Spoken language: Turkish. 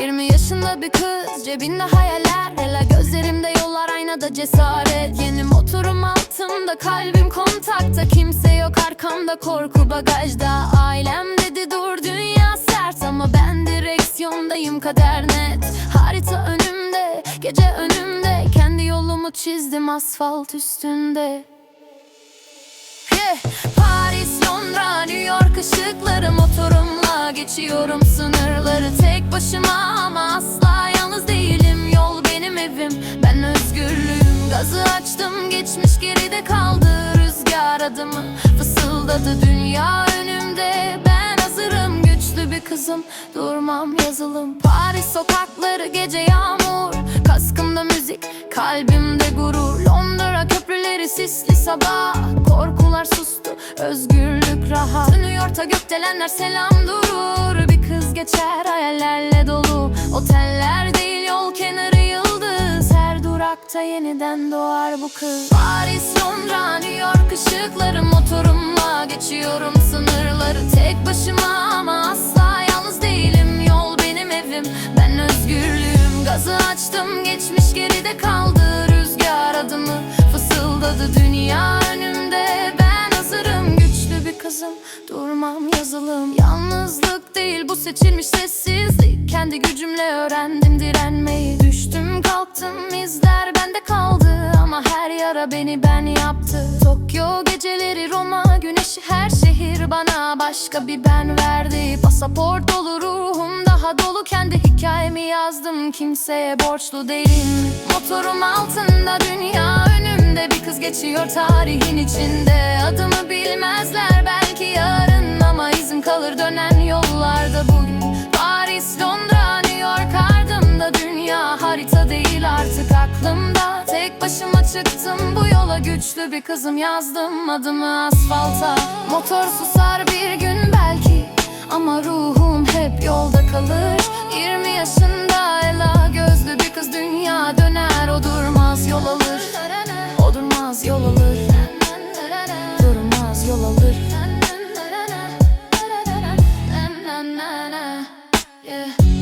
20 yaşında bir kız cebinde hayaller. Ela gözlerimde yollar aynada cesaret. Yeni motorum altımda kalbim kontakta. Kimse yok arkamda korku bagajda. Ailem dedi dur dünya sert. Ama ben direksiyondayım kader net. Harita önümde gece önümde. Kendi yolumu çizdim asfalt üstünde. Yeah. Paris, Londra, New York ışıkları motorumla geçiyorum sınırları tek başıma ama asla yalnız değilim. Yol benim evim. Ben özgürlüğüm. Gazı açtım geçmiş geride kaldı. Rüzgar adımı fısıldadı. Dünya önümde. Ben hazırım güçlü bir kızım. Durmam yazılım. Paris sokakları gece yağmur. Kaskımda müzik kalbimde gurur Köprüleri sisli sabah Korkular sustu özgürlük rahat New York'ta gökdelenler selam durur Bir kız geçer hayallerle dolu. Oteller değil yol kenarı yıldız Her durakta yeniden doğar bu kız. Paris, Londra, New York ışıkları Motorumla geçiyorum sınırları Tek başıma ama asla yalnız değilim Yol benim evim. Ben özgürlüğüm Gazı açtım geçmiş geride kaldı Durmam yazılım. Yalnızlık değil bu seçilmiş sessizlik. Kendi gücümle öğrendim direnmeyi. Düştüm kalktım izler bende kaldı. Ama her yara beni ben yaptı. Tokyo geceleri Roma güneşi her şehir bana başka bir ben verdi. Pasaport dolu ruhum daha dolu. Kendi hikayemi yazdım Kimseye borçlu değilim. Motorum altında dünya önümde. Bir kız geçiyor tarihin içinde. Adımı bilmezler çıktım bu yola güçlü bir kızım. Yazdım adımı asfalta. Motor susar bir gün belki ama ruhum hep yolda kalır. 20 yaşında Ela gözlü bir kız dünya döner O durmaz yol alır. O durmaz yol alır. Durmaz yol alır. Yeah.